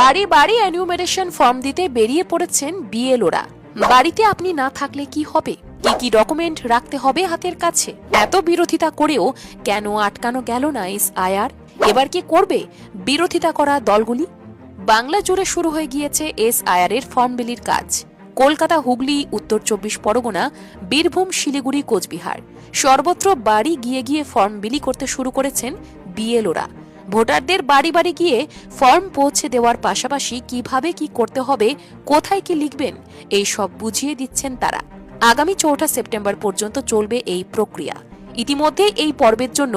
বাড়ি বাড়ি অ্যানিউমারেশন ফর্ম দিতে বেরিয়ে পড়েছেন বিএলওরা বাড়িতে আপনি না থাকলে কি হবে? কি কি ডকুমেন্ট রাখতে হবে হাতের কাছে? এত বিরোধিতা করেও কেন আটকানো গেল না এস আয়ার এবার কি করবে? বিরোধিতা করা দলগুলি? বাংলা জুড়ে শুরু হয়ে গিয়েছে এস আয়ার এর ফর্ম বিলির কাজ। কলকাতা, হুগলি, উত্তর চব্বিশ পরগনা, বীরভূম, শিলিগুড়ি, কোচবিহার। সর্বত্র বাড়ি গিয়ে গিয়ে ফর্ম বিলি করতে শুরু করেছেন বিএলওরা ভোটারদের বাড়ি বাড়ি গিয়ে ফর্ম পৌঁছে দেওয়ার পাশাপাশি কীভাবে কি করতে হবে, কোথায় কি লিখবেন, এই সব বুঝিয়ে দিচ্ছেন তারা। আগামী চৌঠা সেপ্টেম্বর পর্যন্ত চলবে এই প্রক্রিয়া। ইতিমধ্যে এই পর্বের জন্য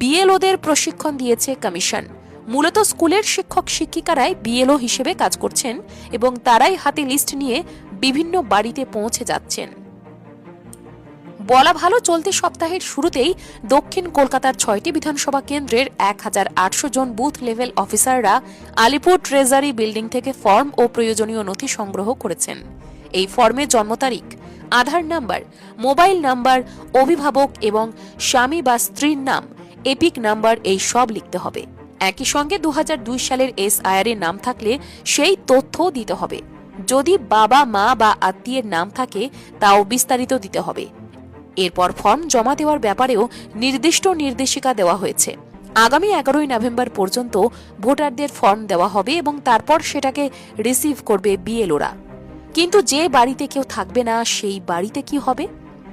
বিএলওদের প্রশিক্ষণ দিয়েছে কমিশন। মূলত স্কুলের শিক্ষক শিক্ষিকারাই বিএলও হিসেবে কাজ করছেন এবং তারাই হাতে লিস্ট নিয়ে বিভিন্ন বাড়িতে পৌঁছে যাচ্ছেন। বলা ভালো, চলতি সপ্তাহের শুরুতেই দক্ষিণ কলকাতার ছয়টি বিধানসভা কেন্দ্রের এক হাজার আটশো জন বুথ লেভেল অফিসাররা আলিপুর ট্রেজারি বিল্ডিং থেকে ফর্ম ও প্রয়োজনীয় নথি সংগ্রহ করেছেন। এই ফর্মে জন্ম তারিখ, আধার নাম্বার, মোবাইল নাম্বার, অভিভাবক এবং স্বামী বা স্ত্রীর নাম, এপিক নাম্বার, এই সব লিখতে হবে। একই সঙ্গে দু হাজার দুই সালের এস এর নাম থাকলে সেই তথ্যও দিতে হবে। যদি বাবা, মা বা আত্মীয়ের নাম থাকে, তাও বিস্তারিত দিতে হবে। এরপর ফর্ম জমা দেওয়ার ব্যাপারেও নির্দিষ্ট নির্দেশিকা দেওয়া হয়েছে। আগামী এগারোই নভেম্বর পর্যন্ত ভোটারদের ফর্ম দেওয়া হবে এবং তারপর সেটাকে রিসিভ করবে বিএলওরা। কিন্তু যে বাড়িতে কেউ থাকবে না, সেই বাড়িতে কি হবে?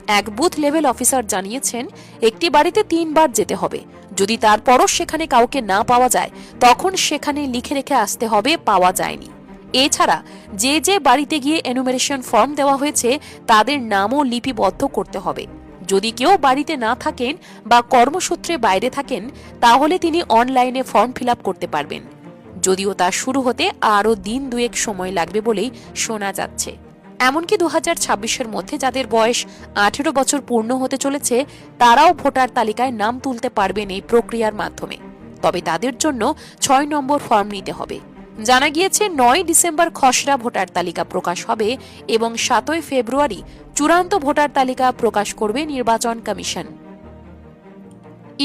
এক বুথ লেভেল অফিসার জানিয়েছেন, একটি বাড়িতে তিনবার যেতে হবে। যদি তারপরও সেখানে কাউকে না পাওয়া যায়, তখন সেখানে লিখে রেখে আসতে হবে, পাওয়া যায়নি। এছাড়া যে যে বাড়িতে গিয়ে এনুমেরেশন ফর্ম দেওয়া হয়েছে, তাদের নামও লিপিবদ্ধ করতে হবে। যদি কেউ বাড়িতে না থাকেন বা কর্মসূত্রে বাইরে থাকেন, তাহলে তিনি অনলাইনে ফর্ম ফিল করতে পারবেন। যদিও তা শুরু হতে আরও দিন দুয়েক সময় লাগবে বলেই শোনা যাচ্ছে। এমনকি দু হাজার মধ্যে যাদের বয়স আঠেরো বছর পূর্ণ হতে চলেছে, তারাও ভোটার তালিকায় নাম তুলতে পারবেন এই প্রক্রিয়ার মাধ্যমে। তবে তাদের জন্য ছয় নম্বর ফর্ম নিতে হবে। জানা গিয়েছে, নয় ডিসেম্বর খসড়া ভোটার তালিকা প্রকাশ হবে এবং সাতই ফেব্রুয়ারি চূড়ান্ত ভোটার তালিকা প্রকাশ করবে নির্বাচন কমিশন।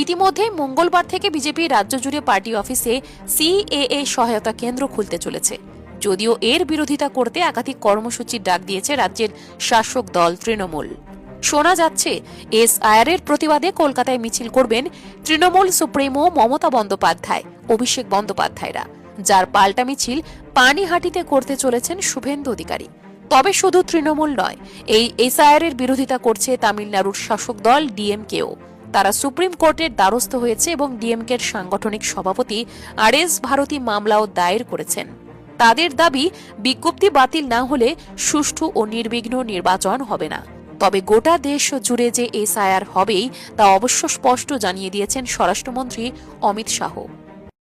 ইতিমধ্যে মঙ্গলবার থেকে বিজেপি রাজ্য জুড়ে পার্টি অফিসে সিএএ সহায়তা কেন্দ্র খুলতে চলেছে। যদিও এর বিরোধিতা করতে একাধিক কর্মসূচির ডাক দিয়েছে রাজ্যের শাসক দল তৃণমূল। শোনা যাচ্ছে এস আয়ারের প্রতিবাদে কলকাতায় মিছিল করবেন তৃণমূল সুপ্রিমো মমতা বন্দ্যোপাধ্যায়, অভিষেক বন্দ্যোপাধ্যায়রা। যার পাল্টা মিছিল পানিহাটিতে করতে চলেছেন শুভেন্দু অধিকারী। তবে শুধু তৃণমূল নয়, এই এসআইআরের বিরোধিতা করছে তামিলনাড়ুর শাসক দল ডিএমকেও। তারা সুপ্রিম কোর্টের দ্বারস্থ হয়েছে এবং ডিএমকের সাংগঠনিক সভাপতি আর এস ভারতী মামলাও দায়ের করেছেন। তাদের দাবি, বিজ্ঞপ্তি বাতিল না হলে সুষ্ঠু ও নির্বিঘ্ন নির্বাচন হবে না। তবে গোটা দেশ জুড়ে যে এসআইআর হবেই তা অবশ্য স্পষ্ট জানিয়ে দিয়েছেন স্বরাষ্ট্রমন্ত্রী অমিত শাহ।